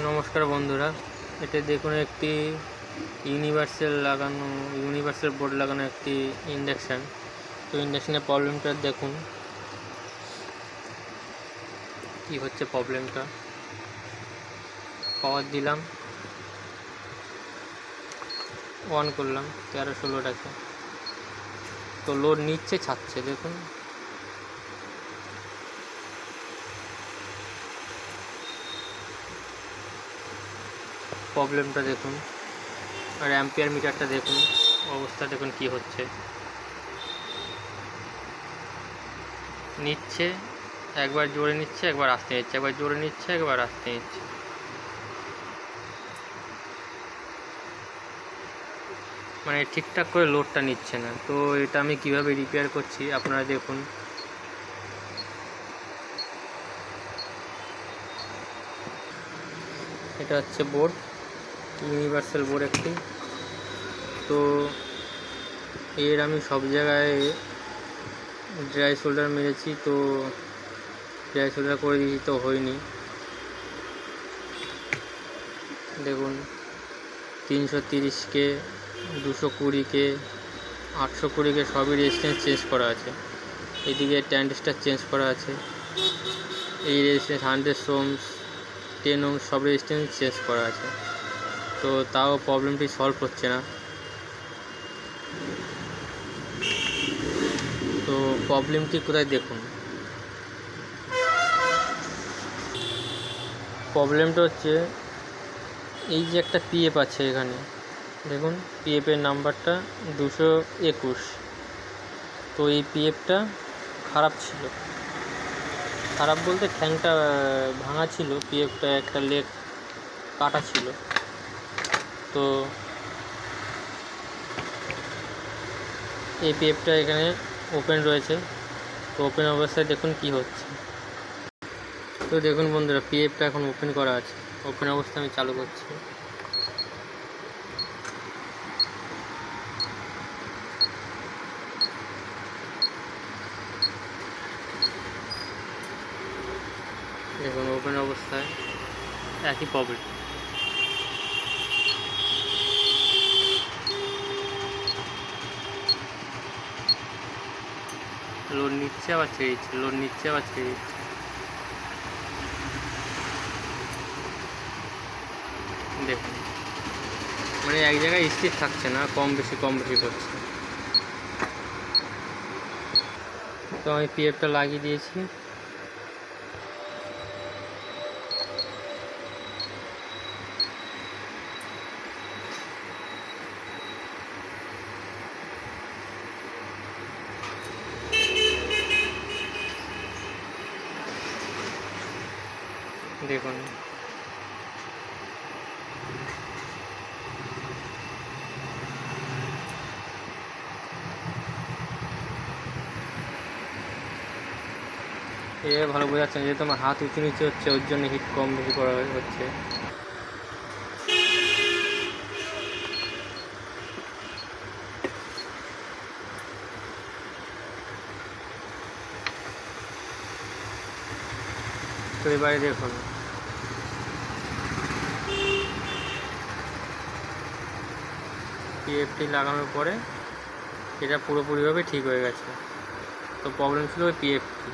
নমস্কার বন্ধুরা, এটা দেখুন একটি ইউনিভার্সাল লাগানো ইউনিভার্সাল বোর্ড লাগানো একটি ইন্ডাকশান তো ইন্ডাকশানের প্রবলেমটা দেখুন। কি হচ্ছে প্রবলেমটা পাওয়ার দিলাম। অন করলাম তেরো ষোলোটাকে তো লোড নিচ্ছে, ছাড়ছে, দেখুন। প্রবলেমটা দেখুন আর অ্যাম্পিয়ার মিটারটা দেখুন, অবস্থা দেখুন কি হচ্ছে। নিচ্ছে, একবার জোরে নিচ্ছে, একবার আসতে নিচ্ছে, একবার জোরে নিচ্ছে, একবার আসতে নিচ্ছে। মানে ঠিকঠাক করে লোডটা নিচ্ছে না। তো এটা আমি কীভাবে রিপেয়ার করছি আপনারা দেখুন। এটা হচ্ছে বোর্ড ইউনিভার্সাল বোর্ড একটি। তো এর আমি সব জায়গায় ড্রাই শোল্ডার মেরেছি, তো ড্রাই শোল্ডার করে দিয়েছি তো হয়নি। দেখুন, তিনশো তিরিশকে, দুশো কুড়িকে, আটশো কুড়িকে সবই রেজিস্ট্যান্স চেঞ্জ করা আছে। এদিকে ট্যান্ডিস্টার চেঞ্জ করা আছে। এই resistance hundred ohms ten ohm সব রেজিস্ট্যান্স চেঞ্জ করা আছে। তো তাও প্রবলেমটি সলভ হচ্ছে না। তো প্রবলেমটি কোথায় দেখুন। প্রবলেমটা হচ্ছে, এই যে একটা পিএফ আছে এখানে, দেখুন পিএফের নাম্বারটা দুশো একুশ। তো এই পিএফটা খারাপ ছিল। খারাপ বলতে ঠ্যাংটা ভাঙা ছিল পিএফটা একটা লেগ কাটা ছিল। তো এই পিএফটা এখানে ওপেন রয়েছে। তো ওপেন অবস্থায় দেখুন কি হচ্ছে। তো দেখুন বন্ধুরা, পিএফটা এখন ওপেন করা আছে। ওপেন অবস্থায় আমি চালু করছি। দেখুন ওপেন অবস্থায় একই প্রবলেম লোড নিচ্ছে, আবার ছেড়ে দিচ্ছে লোন নিচ্ছে, আবার ছেড়ে দিচ্ছে দেখুন মানে এক জায়গায় স্থির থাকছে না, কম বেশি কম বেশি করছে। তো আমি পিএফটা লাগিয়ে দিয়েছি। দেখুন। এ ভালো বোঝাচ্ছে না, যেহেতু আমার হাত উঁচু নিচে হচ্ছে, ওর জন্য হিট কম বেশি করা হচ্ছে। তো এবারে দেখুন। পিএফটি লাগানোর পরে এটা পুরোপুরিভাবে ঠিক হয়ে গেছে। তো প্রবলেম ছিল ওই পিএফটি